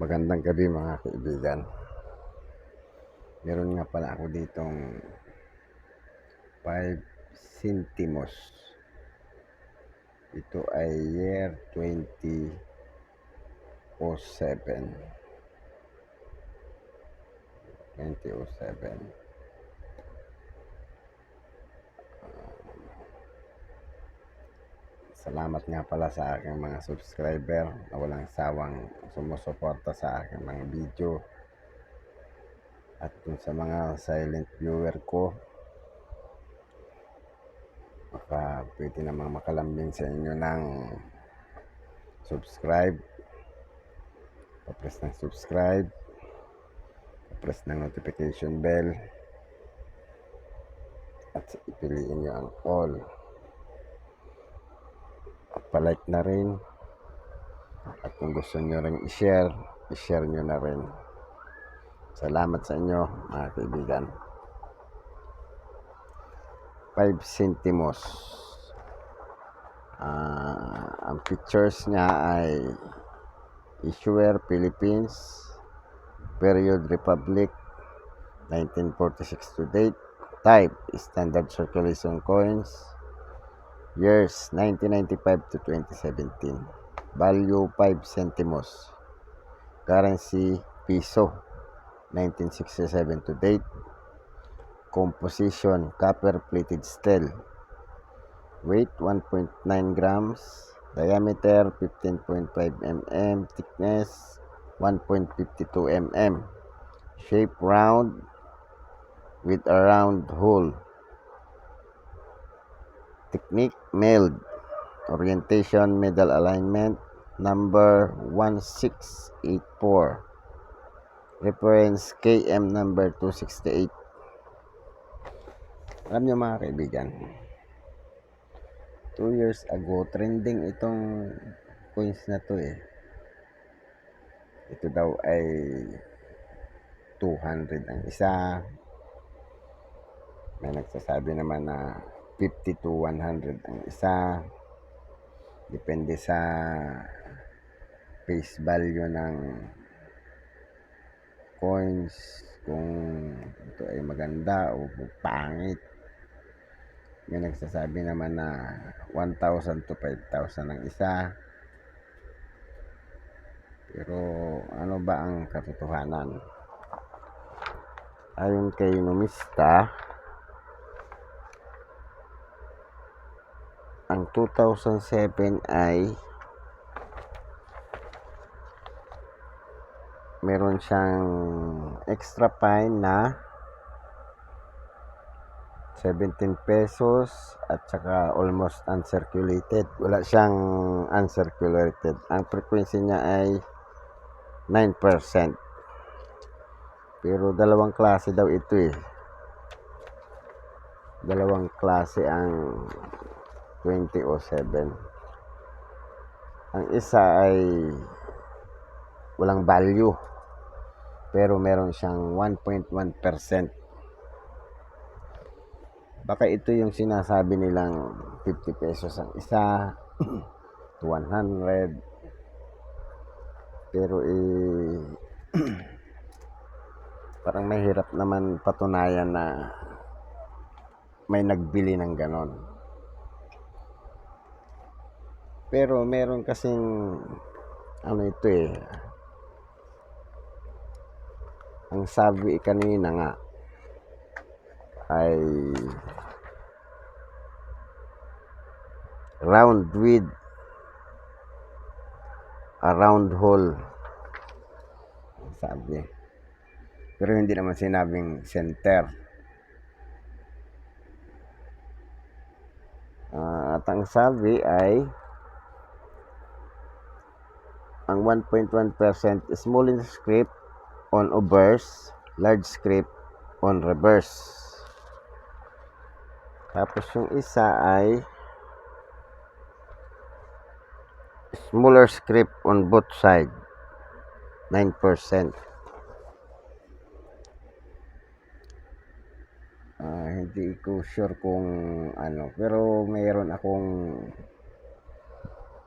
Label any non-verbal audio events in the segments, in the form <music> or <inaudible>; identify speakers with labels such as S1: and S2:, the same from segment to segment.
S1: Magandang gabi mga kaibigan. Meron nga pala ako ditong 5 centimos. Ito ay year 2007. 2007. Salamat nga pala sa aking mga subscriber na walang sawang sumusuporta sa aking mga video. At dun sa mga silent viewer ko, baka pwede namang makalambing sa inyo ng subscribe. Pa-press ng subscribe. Pa-press ng notification bell. At ipiliin nyo ang all. Palike na rin. At kung gusto nyo rin i-share, i-share nyo na rin. Salamat sa inyo, mga kaibigan. 5 centimos. Ah, ang pictures niya ay Issuer Philippines, Period Republic, 1946 to date. Type Standard Circulation Coins. Years 1995 to 2017. Value 5 centimos. Currency Piso 1967 to date. Composition copper plated steel. Weight 1.9 grams. Diameter 15.5 mm. Thickness 1.52 mm. Shape round with a round hole. Technique milled. Orientation middle alignment number 1684. Reference KM number 268. Alam niyo mga kaibigan, 2 years ago, trending itong coins na to eh. Ito daw ay 200 ang isa. May nagsasabi naman na 50 to 100 ang isa. Depende sa face value ng coins kung ito ay maganda o pangit. May nagsasabi naman na 1,000 to 5,000 ang isa. Pero ano ba ang katotohanan? Ayon kay Numista, ang 2007 ay meron siyang extra fine na 17 pesos at saka almost uncirculated. Wala siyang uncirculated. Ang frequency niya ay 9%. Pero dalawang klase daw ito eh. Dalawang klase ang 2007. Ang isa ay walang value. Pero meron siyang 1.1%. Baka ito yung sinasabi nilang 50 pesos ang isa, <clears throat> 100. Pero eh, <clears throat> parang mahirap naman patunayan na may nagbili ng ganon. Pero meron kasing ano ito eh. Ang sabi kanina nga ay round with a round hole. Sabi. Pero hindi naman sinabing center. Ah, at ang sabi ay ang 1.1% small script on obverse, large script on reverse. Tapos yung isa ay smaller script on both side, 9%. Ah, hindi ko sure kung ano, pero mayroon akong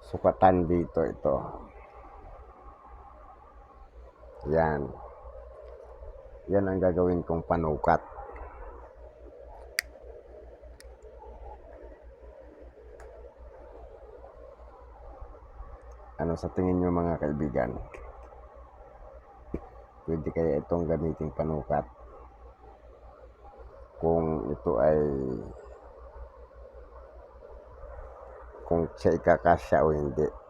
S1: sukatan dito ito. Yan. Yan ang gagawin kong panukat. Ano sa tingin nyo mga kaibigan? Pwede kaya itong gamiting panukat? Kung ito ay kung siya ikakasya o hindi.